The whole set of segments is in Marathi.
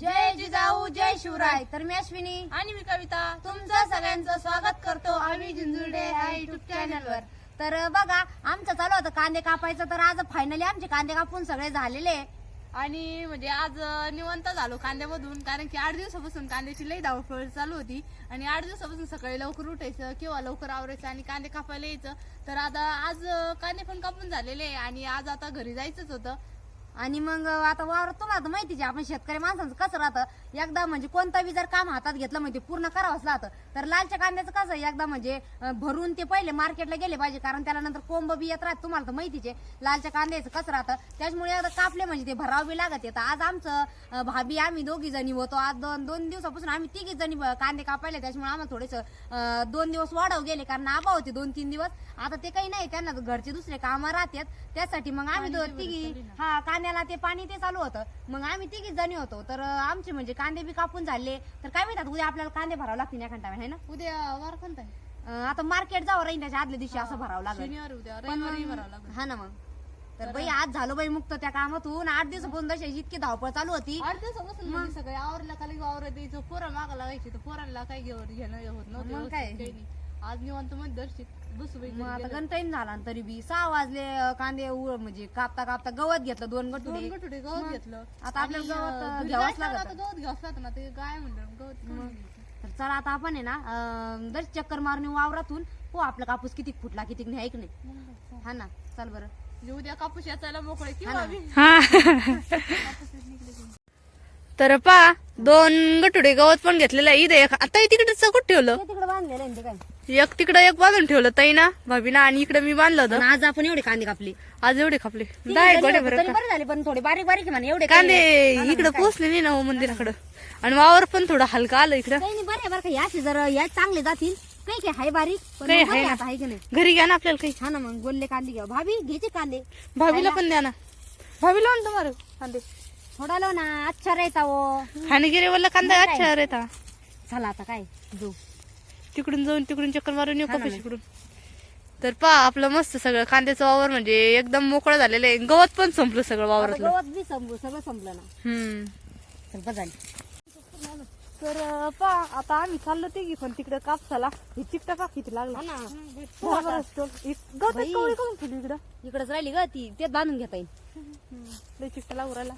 जय जिजाऊ जय शिवराय. तर मी अश्विनी. आणि मी कविता. तुमचं सगळ्यांचं स्वागत करतो आम्ही जिंजुर्डे या युट्यूब चॅनलवर तर बघा आमचं चालू होतं कांदे कापायचं तर आज फायनली आमचे कांदे कापून सगळे झालेले. आहे. आणि म्हणजे आज अं, निवांत झालो कांद्यामधून कारण की आठ दिवसापासून कांद्याची लई धावपळ चालू होती. आणि आठ दिवसापासून सकाळी लवकर उठायचं किंवा लवकर आवरायचं आणि कांदे कापायला यायचं. तर आता आज अं, कांदे पण कापून झालेले आहे. आणि आज आता घरी जायचंच होतं. आणि मग आता वावर तुम्हाला तर माहितीच आहे आपण शेतकरी माणसांचं कसं राहतं. एकदा म्हणजे कोणतं बी जर काम हातात घेतलं म्हणजे पूर्ण करावंच लागतं. तर लालच्या कांद्याचं कसं आहे, एकदा म्हणजे अं, भरून ते पहिले मार्केटला गेले पाहिजे कारण त्याला नंतर कोंब बी येत राहत तुम्हाला तर माहितीच आहे. लालच्या कांद्याचं कसं राहतं त्याच्यामुळे एकदा कापले म्हणजे ते भराव बी लागत येतं आज आमचं अं, भाभी आम्ही दोघी जणी होतो. आज दोन दोन दिवसापासून आम्ही तिघी जणी कांदे कापायले त्याच्यामुळे आम्हाला थोडेस दोन दिवस वाढव गेले कारण आबा होते दोन तीन दिवस. आता ते काही नाही त्यांना घरचे दुसरे कामं राहतात. त्यासाठी मग आम्ही दो- तिघी हा कांद्याला ते पाणी ते चालू होतं. मग आम्ही तिघी जणी होतो. तर आमचे म्हणजे कांदे बी कापून झाले. तर काय माहिती आता उद्या आपल्याला कांदे भरावं लागतील एखादा आहे ना? उद्या वार कोणता आहे? अं, आता मार्केट जावं राहील त्याच्या आदल्या दिवशी असं भरावं लागेल. शनिवार उद्या पण रविवारी मग- भरावं लागेल. हा ना मग. तर बाई आज झालो बाई मुक्त त्या कामातून. आठ दिवसापासून जशी इतकी धावपळ चालू होती. आठ दिवसापासून म्हणजे सगळे आवरला खाली वावर द्यायचं पोरं मागा लागायची तर पोरांना काय घेऊन घेणं होत नव्हतं. मग व्यवस्थित काय? काही नाही. आज निवांत मध्ये दर्शित. बसू बाई मग घरी आता गेलं. गणताईन झाला आणि तरी बी. सहा वाजले अं, कांदे उ- म्हणजे कापता कापता गवत घेतलं दोन दोन गटुडे गठुडे गवत घेतलं. आता आपल्याला आणि, गवत, अं, अं, घरी घ्यावंच जायचं लागतं. आता गवत घ्यावंच लागतं ना ते गाय म्हणलं गवत घ्यायचं. तर चला आता आपण आहे ना अं, दर चक्कर मारून येऊ वावरातून. हो आपला कापूस किती फुटला किती नाही ऐक नाही? हा ना चल बरं. म्हणजे उद्या कापूस याचायला मोकळे. हा किंवा तर पा दोन गटुडे गवत पण घेतलेलं आहे. इथे आता तिकडे चकट ठेवलं. तिकडे बांधलेलं ना एक तिकडे एक बांधून ठेवलं ताई ना भाभीना आणि इकडे मी बांधलं होतं. आज आपण एवढे कांदे कापले. आज एवढे खापले तिघी दहा एक जणी गोडे होतो, बरं तरी का बरे झाले पण थोडे बारीक बारीक आहे म्हणा एवढे कांदे ना, इकडे? पोचले नाही ना हो मंदिराकडं. आणि वावर पण थोडं हलका आलं इकडं. बरं का. याचे जर या चांगले जातील. काही काही हाय बारीक काही ना. घरी घ्या ना आपल्याला काही. हा ना मग गोल्ले कांदे घ्या. भाभी घ्यायचे कांदे. भाभीला पण द्या ना. भाभीला तुम्हाला कांदे. थोडा लो ना अच्छा राहता वो खाणगिरी वाला कांदा? अच्छा रेता चला आता काय जाऊ. तिकडून जाऊन तिकडून चक्कर मारून येऊ हा ना, कपाशीकडून तर पा आपलं मस्त सगळं कांद्याचं वावर म्हणजे एकदम मोकळं झालेलं आहे. गवत पण संपलं सगळं आता वावरातलं. गवत बी संपलं सगळं संपलं ना. हम्म. चल बघ. तर पा आता आम्ही चाललो ते की पण तिकडे कापसाला. हे चिकटा का किती लागला? हा ना. बाई. कवळी करून ठेवली इकडं. इकडेच राहिली ग ती. तेच बांधून घेता येईल लय चिकटा लागू राहिला.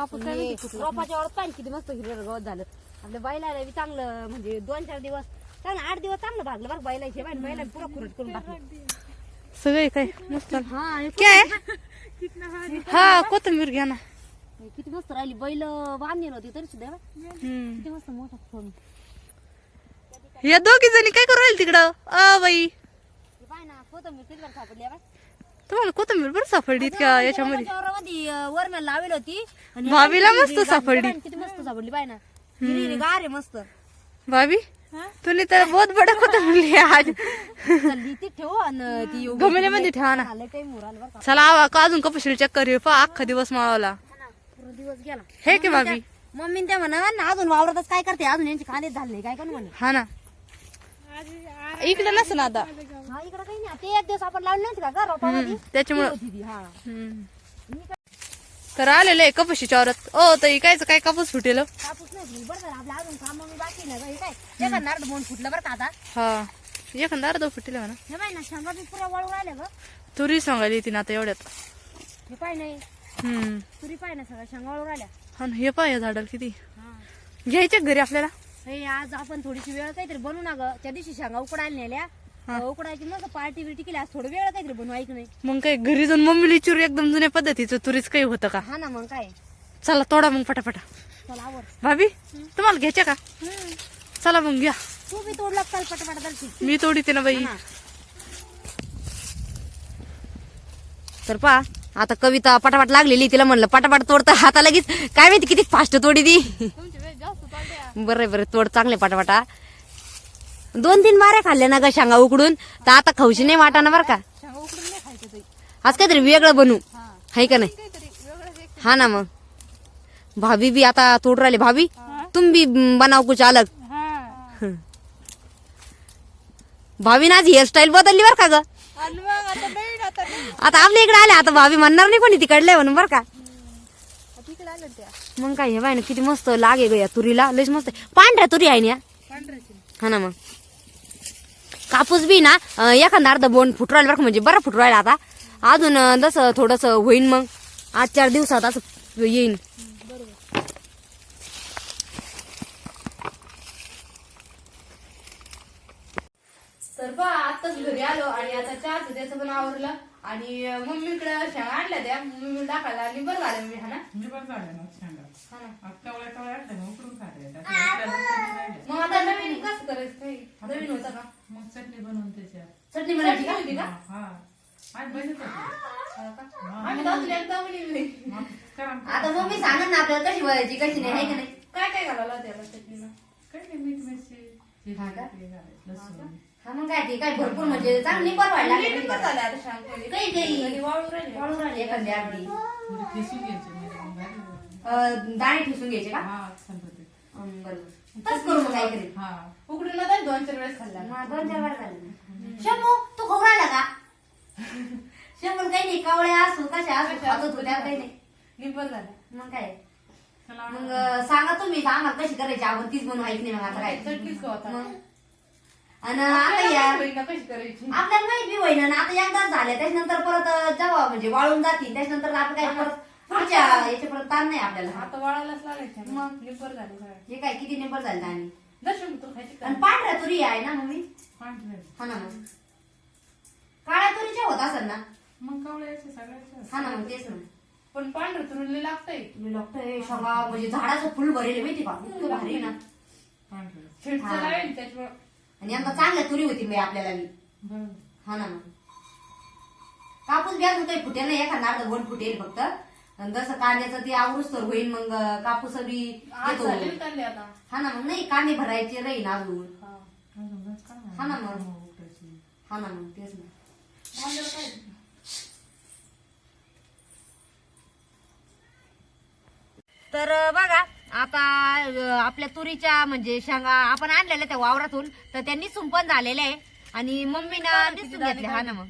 कापूस काय माहिती कुठला. रोपाच्या वर पाणी किती मस्त हिरवं गवत झालं. आपल्या बैलाला बी चांगलं म्हणजे दोन चार दिवस चांगलं आठ दिवस चांगलं भागलं बरं बैलाचे बाई बैला पुरा खुरट करून टाकलं. सगळे काय मस्त. हा काय हा कोथंबीर घ्या ना. किती मस्त राहिली. बैल बांधली नव्हती तरी सुद्धा बा, हम्म. किती मस्त मोठा फोन या दोघी जणी काय करू राहील तिकडं? अ बाई. पाय ना कोथंबीर किती बरं सापडली आहे बा. तुम्हाला कोथंबीर बरं सापडली इतक्या याच्यामध्ये? वरम्याला लावेल होती. आणि भाभीला मस्त सापडली. किती मस्त सापडली पाय ना. हिरवी गार आहे मस्त. भाभी तुम्ही तर बहुत बडा कोथंबीर आज. चल ती ठेवू आणि ती योगी- गमेल्यामध्ये ठेवा. ना. बरं का. चला आवा का अजून कपाशीला चक्कर येऊ पा अख्खा दिवस माळवला हा ना, पूर्ण दिवस गेला. हे की भाभी? मम्मी त्या म्हणा ना अजून वावरतच काय करते? अजून यांचे कांदे झाले काय करू म्हणे? हा ना. इकडे नस ना आता हा इकडे काही नाही. ते एक दिवस आपण लावले नव्हते का रोपामध्ये? त्याच्यामुळं. ती होती ती, हा. हम्म. तर आलेलं आहे कपाशीच्या औरत ओ ताई कायच काय कापूस फुटेल? हो? कापूस नाही फुटली. बरं झालं. आपलं अजून काम मी बाकी नाही बाई, काय? नारळ फुटलं बरं का आता? हा. एखादा अर्ध फुटेल म्हणा. हे बाई ना शेंगा बी पुऱ्या वळू राहिल्या ग. तुरी सांगायला येते ना आता एवढ्यात. हे पाय नाही हम्म. तुरी पाय ना शेंगा वळू राहिल्या. हा हे पाय झाडाला किती. हा. घ्यायच्या घरी आपल्याला? हे आज आपण थोडीशी वेळ काहीतरी बनवू ना ग. त्या दिवशी शेंगा उकडायला नेल्या. उकडायची पार्टी बिर्टी केली आज थोडं वेळ काहीतरी बनवू ऐक नाही. मग काय घरी जाऊन मम्मीला विचारू एकदम जुन्या पद्धतीचं तुरीच काही होतं का? हा ना मग काय? चला तोडा मग चला आवर भाभी तुम्हाला घ्यायच्या का? चला मग घ्या. तू बी तोडला पटापट दर्शी मी तोडीते ना बाई. तर पा आता कविता पटापट लागलेली तिला म्हणलं पटापट तोडता हाता लगेच. काय माहिती किती फास्ट तोडी ती. बरं बरं तोड चांगले पटापटा. दोन तीन माऱ्या खाल्ल्या ना ग शेंगा उकडून. तर आता खाऊशी नाही वाटाना बरं का? आज काहीतरी वेगळं बनवू हा. हाय का नाही? हा ना मग. भाभी बी आता तोड राहिले. भाभी तुम भी बनाव कुछ अलग. हा. भाभीने आज हेअरस्टाईल बदलली बरं का ग? आता आपल्या इकडे आले आता भाभी म्हणणार नाही कोणी तिकडले म्हणून बरं का? मग काय हे बाय ना किती मस्त लागे ग या तुरीला. लयच मस्त. पांढऱ्या तुरी आहे ना हा ना मग. कापूस बी ना एखादा अर्धा बोंड फुटवायला बरं का, म्हणजे बरं फुटवायला आता. अजून जसं थोडस होईन मग. आज चार दिवसात असं येईन. तर पहा आताच घरी आलो आणि आता चहाचं त्याचं पण आवरलं. आणि मम्मीकडे शेंगा आणल्या त्या. मम्मी टाकायला आणि बरं झालं मी हा ना? मी पण झाले ना हा. आता ना उकडून खाते. मग नवीन कसं करायचं काही नवीन होतं का? मग चटणी बनवून त्याच्यात. चटणी बनायची का? होती का हा. आज हा का? आम्ही जाऊन एकदा बनवली. मग करा ना. आता मम्मी सांगा ना आपल्याला कशी बनायची कशी नाही आहे की नाही? काय काय घालायला त्याला चटणीला? काही नाही मीठ मिरची हे का? लसूण. हा मग काय ते काय भरपूर म्हणजे चांगली परवायला नीट लागली पण झाले आता शांत काही काही आणि वाळू राहिले. वाळू राहिली एखादी अर्धी म्हणजे ठेसून घ्यायचे म्हणजे मग भारी होतं. अं, दाणे ठेसून घ्यायचे का? हा छान होते बरोबर. तसं करू मग हा. उकडून ना दोन चार वेळेस खाल्ला. मग दोन चार वार झाले ना. शंभू तू खाऊ राहिला का? शंभू काही नाही कावळ्या असू कशा असू खात होतो त्यात काही नाही. निबर झाला. मग काय? चला मग अं, सांगा तुम्ही आम्हाला कशी करायची आपण तीच बनवून ऐक नाही मग आता काय. खाऊ आता. मग? आणि आता या होईना कशी करायची. आपल्याला माहीत बी होईना ना आता एकदा झाल्या त्याच्यानंतर परत जेव्हा म्हणजे वाळून जातील त्याच्यानंतर आपण काय परत पुढच्या याच्या परत ताण नाही आपल्याला. आता वाळायलाच लागायचं मग. झाले हे काय किती नंबर झाले आणि दर्शन तू खायची का? आणि पांढऱ्या तुरी आहे ना मम्मी? पांढरे हा ना मग. काळ्या तुरीच्या होत असेल ना? मग कावळ्याचे सगळ्याचे हा ना मग तेच ना. पण पांढरं तुरले लागतंय. तुम्ही डॉक्टर हे म्हणजे झाडाचं फुल भरेल माहिती का? इतकं भारी ना. पांढरे शिडचं हा. लावेल त्याच्यामुळं. आणि आता चांगल्या तुरी होती मी आपल्याला बी. बरोबर हा ना मग. कापूस बी अजून काही फुटेल नाही एखादा अर्धा वन फुटेल फक्त. आणि जसं कांद्याचं ते आवरूच तर होईल मग कापूस बी आज येतो. झाले कांदे आता. हा ना मग नाही कांदे भरायचे राहील अजून. हा. हा ना मग. उकडायची. हा ना मग तेच ना. काय? तर बघा आता अं, आपल्या तुरीच्या म्हणजे शेंगा आपण आणलेल्या त्या वावरातून तर त्या निसून पण झालेल्या आहे. आणि मम्मीनं निसून घेतल्या हा ना मग.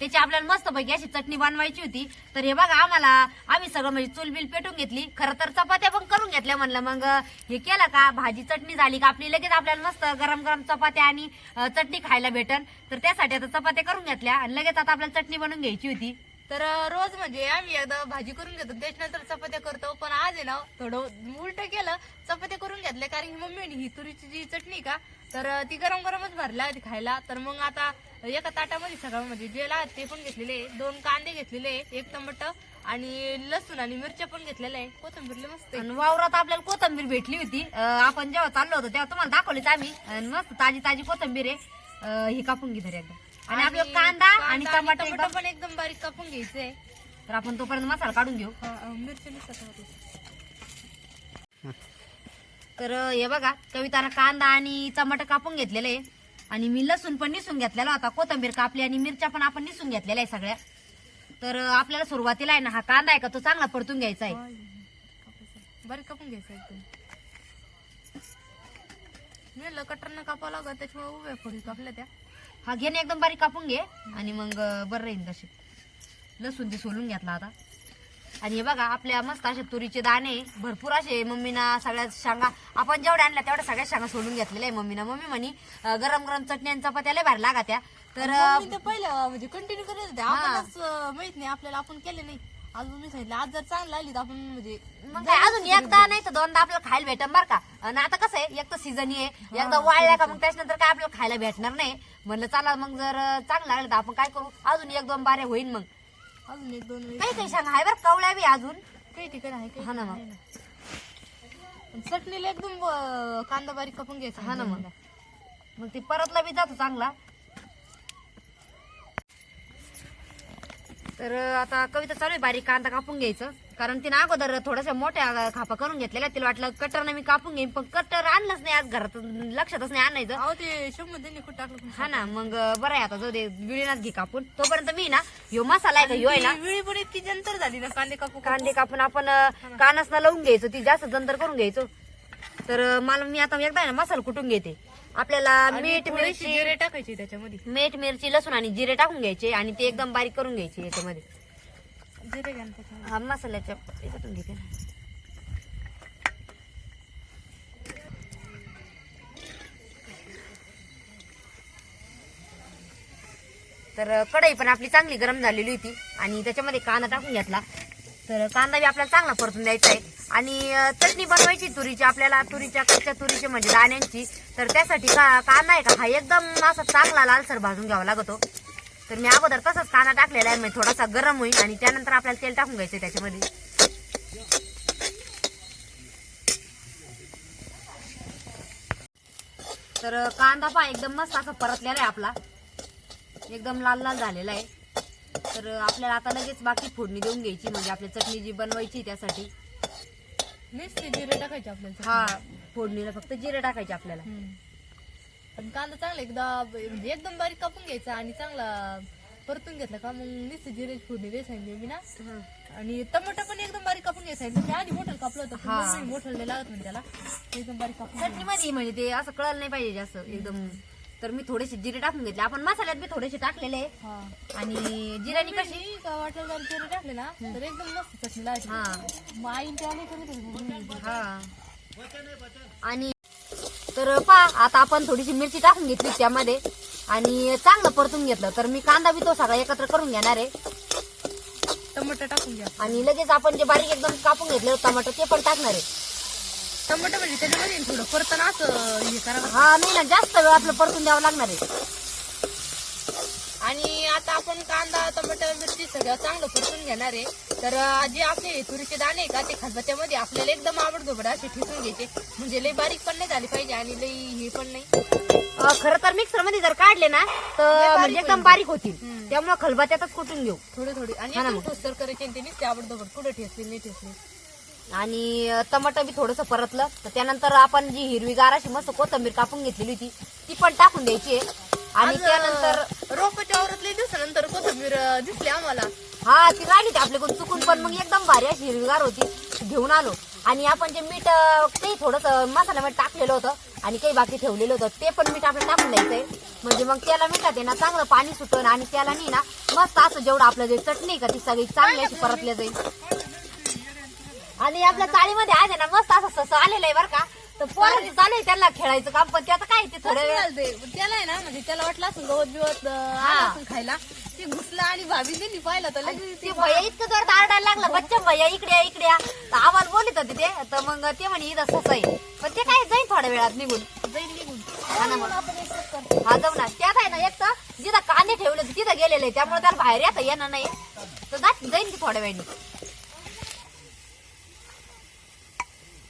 त्याची आपल्याला मस्त पैकी अशी चटणी बनवायची होती. तर हे बघा आम्हाला आम्ही सगळं म्हणजे चूल बिल पेटून घेतली. खरं तर चपात्या पण करून घेतल्या म्हणलं मग. हे केलं का? भाजी चटणी झाली का? आपली लगेच आपल्याला मस्त गरम गरम चपात्या आणि अं, चटणी खायला भेटन. तर त्यासाठी आता चपात्या करून घेतल्या. आणि लगेच आता आपल्याला चटणी बनवून घ्यायची होती. तर रोज म्हणजे आम्ही एकदा भाजी करून घेतो. त्याच्यानंतर चपात्या करतो. पण आज आहे ना थोडं उलट केलं चपात्या करून घेतल्या. कारण की मम्मीने ही तुरीची जी चटणी का? तर ती गरम गरमच भरला होती खायला. तर मग आता एका ताटामध्ये सगळं म्हणजे जे लागत ते पण घेतलेले आहे. दोन कांदे घेतलेले आहे, एक टमाटर आणि लसूण आणि मिरच्या पण घेतलेल्या आहे. कोथंबीरले मस्त आणि वावरात आपल्याला कोथंबीर भेटली होती. आपण जेव्हा चाललो होतो तेव्हा तुम्हाला दाखवलीच आम्ही. मस्त ताजी ताजी कोथंबीर आहे. ही कापून घेतली एकदा. आणि आपलं कांदा आणि टमाटर टमाटर पण एकदम बारीक कापून घ्यायचंय तर आपण तोपर्यंत मसाला काढून घेऊ. तर हे बघा कवितानं कांदा आणि टमाटर कापून घेतलेले आहे. आणि मी लसूण पण निसून घेतलेला होता. कोथंबीर कापली आणि मिरच्या पण आपण निसून घेतलेल्या आहे सगळ्या. तर आपल्याला सुरुवातीला आहे ना हा कांदा आहे का तो चांगला परतून घ्यायचा आहे. बारीक कापून घ्यायचं एकदम. कटरनं कापावं लागत त्याच्यामुळे उभ्या फोडी कापल्या त्या. हा घेणे एकदम बारीक कापून घे. आणि मग बरं राहील तसे लसूण ते सोलून घेतला आता. आणि हे बघा आपल्या मस्त असे तुरीचे दाणे भरपूर असे मम्मीना सगळ्या शेंगा आपण जेवढ्या आणल्या तेवढ्या सगळ्या शेंगा सोलून घेतलेल्या आहे मम्मीना. मम्मी म्हणी गरम गरम चटणी आणि चपात्या लय भारी लागा त्या. तर पहिलं म्हणजे कंटिन्यू करत होते. आपणच अं, माहीत नाही आपल्याला आपण केले नाही. आज मी सांगितलं आज जर चांगलं आली तर आपण म्हणजे मग काय अजून एकदा नाही तर दोनदा आपल्याला खायला भेटन बरं का. आणि आता कसं आहे एक तर सीझन आहे एकदा वाळल्या का मग त्याच्यानंतर काय आपल्याला खायला भेटणार नाही. म्हणलं चला मग जर चांगलं लागलं तर आपण काय करू? अजून एक दोन बारे होईल मग. अजून एक दोन वेळेस काही काही सांगा आहे बरं कवळ्या बी अजून. काही ठिकाण आहे काही हा ना मग. ठिकाणी चटणीला एकदम अं, कांदा बारीक कापून घ्यायचा हा ना मग. मग ते परतला बी जातो चांगला. तर आता कविता चालू आहे बारीक कांदा कापून घ्यायचं. कारण तिने अगोदर थोड्याशा मोठ्या खापा करून घेतलेल्या तिला वाटलं कटरने मी कापून घेईन. पण कटर आणलंच नाही आज घरात. लक्षातच नाही आणायचं. अहो ते शंभर त्यांनी कुठं टाकलं हा ना मग बरं आहे आता. जाऊ दे विळीनाच घे कापून. तोपर्यंत मी ना ह्यो मसाला आहे का ह्यो आहे ना. ती वेळी पण इतकी जंतर झाली ना कांदे कापू कांदे कापून आपण अं, कानासना लावून घ्यायचो. ती जास्त जंतर करून घ्यायचो. तर मला मी आता एकदा आहे ना मसाला कुटून घेते. आपल्याला मीठ मिरची जिरे टाकायची त्याच्यामध्ये. मीठ मिरची लसूण आणि जिरे टाकून घ्यायचे आणि ते एकदम बारीक करून घ्यायचे याच्यामध्ये. जिरे हा मसाल्याच्या याच्यातून घेते तर कढई पण आपली चांगली गरम झालेली होती आणि त्याच्यामध्ये कांदा टाकून घेतला. तर कांदा बी आपल्याला चांगला परतून द्यायचा आहे. आणि चटणी बनवायची तुरीची आपल्याला तुरीच्या कच्च्या तुरीची म्हणजे दाण्यांची तर त्यासाठी का कांदा आहे का? हा एकदम असा चांगला लालसर भाजून घ्यावा लागतो. तर मी अगोदर तसंच कांदा टाकलेला आहे. म्हणजे थोडासा गरम होईल आणि त्यानंतर आपल्याला तेल टाकून घ्यायचं त्याच्यामध्ये. तर कांदा पहा एकदम मस्त असा परतलेला आहे आपला. एकदम लाल लाल झालेला आहे. तर आपल्याला आता लगेच बाकी फोडणी देऊन घ्यायची म्हणजे आपली चटणी जी बनवायची त्यासाठी. नुसते जिरे टाकायचे आपल्याला हा फोडणीला फक्त जिरे टाकायचे आपल्याला. पण कांदा चांगला एकदा म्हणजे एकदम बारीक कापून घ्यायचा आणि चांगला परतून घेतला का मग नुसते जिरेची फोडणी दे सांगितली मी ना. आणि टमाटर पण एकदम बारीक कापून घ्यायचा मी आधी मोठं कापलं होतं हा. मोठं लागत म्हणजे त्याला. एकदम बारीक कापून चटणी मध्ये म्हणजे ते असं कळलं नाही पाहिजे जास्त एकदम. तर मी थोडेसे जिरे टाकून घेतले. आपण मसाल्यात बी थोडेसे टाकलेले. हा. आणि जिऱ्यानी कशी? मी वाटलं जर टाकले ना तर एकदम मस्त चटणी लागते हा. मग आईन ते आले कधी कधी? हा. आणि तर पहा आता आपण थोडीशी मिरची टाकून घेतली त्यामध्ये. आणि चांगलं परतून घेतलं. तर मी कांदा बी तो सगळा एकत्र करून घेणार आहे. टमाटर टाकून घ्या. आणि लगेच आपण जे बारीक एकदम कापून घेतलं टमाटर ते पण टाकणार आहे. टमाटर म्हणजे त्याच्यामध्ये थोडं. परताना असं हे करावं हा नाही ना जास्त वेळ आपलं परतून द्यावं लागणार आहे. आणि आता आपण कांदा टमाटर मिरची सगळं चांगलं परतून घेणार आहे. तर जे आपले तुरीचे दाणे आहे का? ते खलबत्त्यामध्ये आपल्याला एकदम आवडतो असे ठेचून घ्यायचे. म्हणजे लई बारीक पण नाही झाले पाहिजे आणि लई हे पण नाही. खरं तर मिक्सरमध्ये जर काढले ना तर म्हणजे एकदम बारीक होतील. त्यामुळे खलबत्त्यातच कुटून घेऊ. थोडे थोडे. आणि. ठोसर करायचे आणि ते नुसते आवडतो कुठे ठेचले नाही ठेचले आणि टमाटर बी थोडस परतलं. तर त्यानंतर आपण जी हिरवीगार अशी मस्त कोथंबीर कापून घेतलेली होती ती पण टाकून द्यायची आहे. आणि त्यानंतर रोपाच्या आवरातले दिवसानंतर कोथंबीर दिसली आम्हाला. हा ती राहिली होती आपल्याकडून चुकून पण मग एकदम भारी अशी हिरवीगार होती. घेऊन आलो. आणि आपण जे मीठ अं, ते थोडस मसाल्यामध्ये टाकलेलं होतं आणि काही बाकी ठेवलेलं होतं ते पण मीठ आपल्याला टाकून द्यायचंय. म्हणजे मग त्याला मिठात आहे ना चांगलं पाणी सुटन आणि त्याला नाही ना मस्त असं जेवढं आपलं जे चटणी आहे का ती सगळी चांगली अशी परतल्या जाईल. आणि आपल्या चाळीमध्ये आहे ना मस्त असं सस आलेलं आहे बरं का. तर पोरांचं चालू आहे त्यांना खेळायचं काम पण ते आता काय ते थोड्या वेळ चालते त्याला आहे ना म्हणजे त्याला वाटलं असं गवत बिवत अं. आलं असेल खायला ते घुसलं आणि भाभी दिली पाहिलं तर लगेच ते भैया इतकं जोरात आरडायला लागलं बच्चा भैया इकडे या, इकडे या. तर आवाज बोलत होते ते तर मग ते म्हणे इथं सस आहे. पण ते काय जाईल थोड्या वेळात निघून. जाईल निघून. हा ना मग. हा जाऊ ना. त्यात आहे ना एक तर जिथं कांदे ठेवले होते तिथं गेलेले त्यामुळे त्याला बाहेर येता येणार नाही तर जा- जाईन ती थोड्या वेळाने.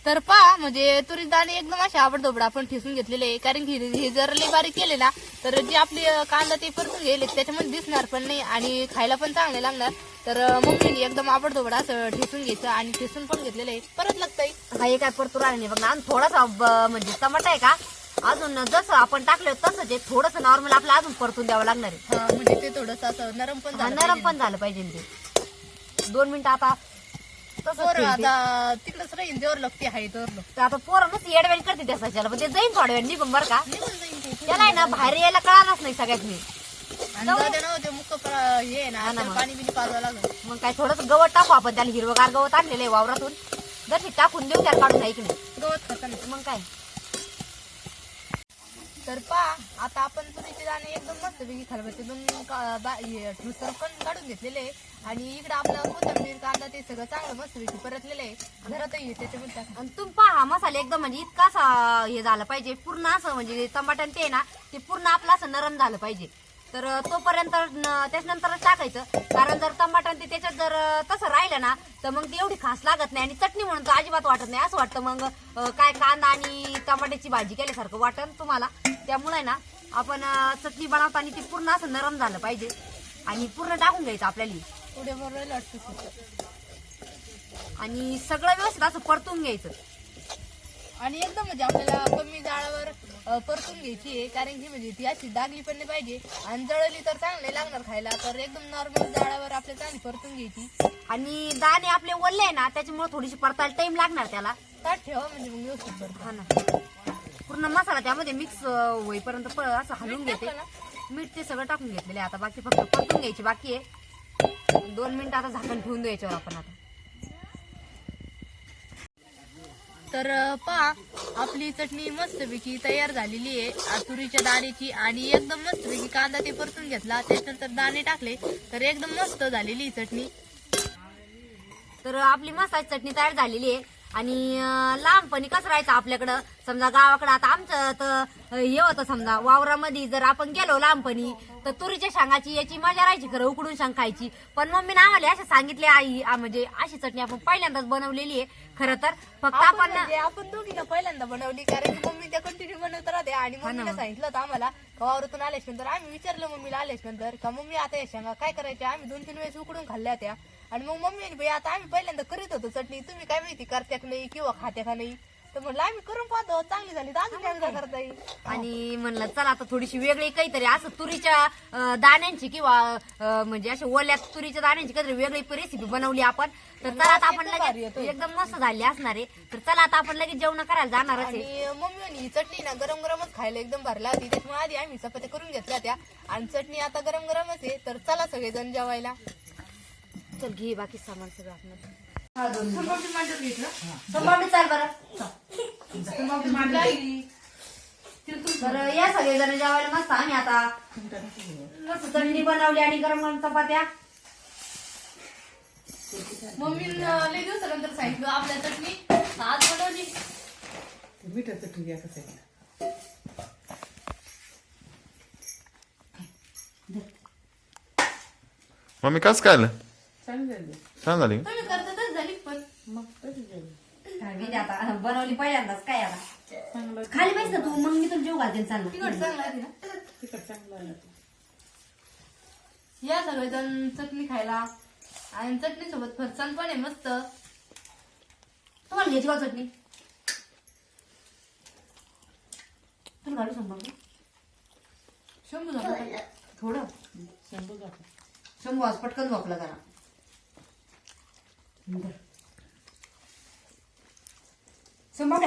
तर पा म्हणजे तुरी दाणे एकदम असे आवडदोबड आपण ठेसून घेतलेले आहे. कारण की हे जर लई बारीक केले ना तर जे आपले कांदा ते परतून गेले त्याच्यामध्ये दिसणार पण नाही आणि खायला पण चांगले लागणार. तर मम्मीने एकदम आवडदोबड असं ठेसून घ्यायचं आणि ठेसून पण घेतलेलं आहे. परत लागतंय. हा हे काय परतू राहिले नाही बघ ना. आणि थोडासा म्हणजे टमाटा आहे का अजून जसं आपण टाकलं तसंच आहे. थोडंसं नॉर्मल आपलं अजून परतून द्यावं लागणार आहे. हा, म्हणजे ते थोडस असं नरम पण झालं नरम. पण झालं पाहिजे ते. दोन मिनिटं आता पोरं. आता तिकडच राहील देवर लागते देवर तर आता पोरं नुसती येडवेल करते त्या सच्याला पण ते जाईन थोड्या वेळ निघून बरं का. त्याला आहे ना बाहेर यायला कळालंच नाही सगळ्यात मी. आणि जाऊ दे ना, ते मुक्क परा- हे आहे ना ना त्याला मग. पाणी बिनी पाजावं लागलं. मग काय थोडस गवत टाकू आपण त्याला हिरवगार गवत आणलेलं आहे वावरातून. जर टाकून देऊ त्याला काढून ऐक नाही. गवत खाताना. मग काय? तर पा आता आपण तुरीचे दाणे एकदम मस्त पैकी खलबत्त्यातून का- बा- हे ठोसर पण काढून घेतलेले आहे. आणि इकडं आपलं कोथंबीर कांदा ते सगळं चांगलं मस्त परतलेलं आहे. घरातही त्याच्यामध्ये टाका. आणि तुम्ही पहा हा मसाला एकदम म्हणजे इतका असा हे झाला पाहिजे पूर्ण असं म्हणजे टमाटन ते ना ते पूर्ण आपलं असं नरम झालं पाहिजे. तर तोपर्यंत न- त्याच्यानंतरच टाकायचं. कारण जर टमाटर ते त्याच्यात जर तसं राहिलं ना तर मग ते एवढी खास लागत नाही आणि चटणी म्हणून तर अजिबात वाटत नाही. असं वाटतं मग अं, काय कांदा आणि टमाट्याची भाजी केल्यासारखं वाटन तुम्हाला. त्यामुळे ना आपण अं, चटणी बनवताना ती पूर्ण असं नरम झालं पाहिजे. आणि पूर्ण टाकून घ्यायचं आपल्याला. पुढे बरोबर वाटतं आणि सगळं व्यवस्थित असं परतून घ्यायचं. आणि एकदम म्हणजे आपल्याला कमी जाळावर परतून घ्यायची आहे. कारण की म्हणजे ती अशी दागली पण नाही पाहिजे. आणि जळली तर चांगले लागणार खायला. तर एकदम नॉर्मल जाळावर आपल्याला चांगली परतून घ्यायची. आणि दाणे आपले ओले आहे ना त्याच्यामुळे थोडीशी परतायला टाइम लागणार त्याला. ताट ठेवा म्हणजे मग व्यवस्थित परत ना. पूर्ण मसाला त्यामध्ये मिक्स होईपर्यंत असं हलवून घेते. मीठ ते सगळं टाकून घेतलेले आता बाकी फक्त परतून घ्यायची बाकी आहे. दोन मिनिटं आता झाकण ठेवून द्यायच्यावर आपण आता. तर पहा आपली चटणी मस्तपैकी तयार झालेली आहे. तुरीच्या दाण्याची आणि एकदम मस्तपैकी कांदा ते परतून घेतला. त्याच्यानंतर दाणे टाकले तर एकदम मस्त झालेली ही चटणी. तर आपली मसाची चटणी तयार झालेली आहे. आणि कसं राहायचं आपल्याकडं? समजा गावाकडं आता आमचं तर हे होतं समजा वावरामध्ये जर आपण गेलो लहानपणी तर तुरीच्या शांगाची याची मजा राहायची खरं उकडून शांग खायची. पण मम्मीने आम्हाला असं सांगितले आई म्हणजे अशी चटणी आपण पहिल्यांदाच बनवलेली आहे. खरं तर फक्त आपण आपण म्हणजे आपण दोघीनं पहिल्यांदा बनवली कारण की मम्मी त्या कंटिन्यू बनवत राहते. आणि मम्मीने सांगितलं होतं आम्हाला का वावरातून आल्याच नंतर आम्ही विचारलं मम्मीला आल्याच नंतर का मम्मी आता या शेंगा काय करायच्या? आम्ही दोन तीन वेळेस उकडून खाल्ल्या होत्या आणि मग मम्मी बाई आता आम्ही पहिल्यांदा करीत होतो चटणी. तुम्ही काय माहिती करत्या का नाही किंवा खात्या का नाही? तर म्हणलं आम्ही करून पाहतो. चांगली झाली तर अजून एकदा करता येईल आणि म्हणलं चला आता थोडीशी वेगळी काहीतरी असं तुरीच्या अं, दाण्यांची किंवा अं, म्हणजे अशा ओल्या तुरीच्या दाण्यांची काहीतरी वेगळी रेसिपी बनवली आपण. तर चला आता आपण लगेच. एकदम मस्त झाली असणार आहे. तर चला आता आपण लगेच जेवण करायला जाणारच आहे आणि मम्मी म्हणे, ही चटणी ना गरम गरमच खायला एकदम भरला होती त्याच्यामुळे आधी आम्ही चपात्या करून घेतल्या त्या. आणि चटणी आता गरम गरमच आहे. तर चला सगळेजण जेवायला. चल घे बाकी सामान सगळं आपण चाल बरं. बरं या सगळेजण जेवायला मस्त आम्ही आता. मस्त चटणी बनवली आणि गरम गरम चपात्या. मम्मी लय दिवसानंतर सांगितलं आपल्या चटणी. आज बनवली. मिठाचं ठिया कसं आहे. मम्मी कस काय आलं झालं. छान झाली. तुम्ही करतातच झाली पण मग तरी झालं? काय माहिती आता बनवली पहिल्यांदाच काय आता? चांगलं खाली पाहिजे तू मग मी तुला जेव घालते तिखट चांगला ना? तिखट चांगलं आलं या चटणी खायला. आणि चटणी सोबत फरसाण पण आहे मस्त. तुम्हाला घ्यायची का चटणी? तुला घालू सांग बघू. शंभू झालं? थोडं? शंभर जातं शंभू आज पटकन झोपला जरा. शंभू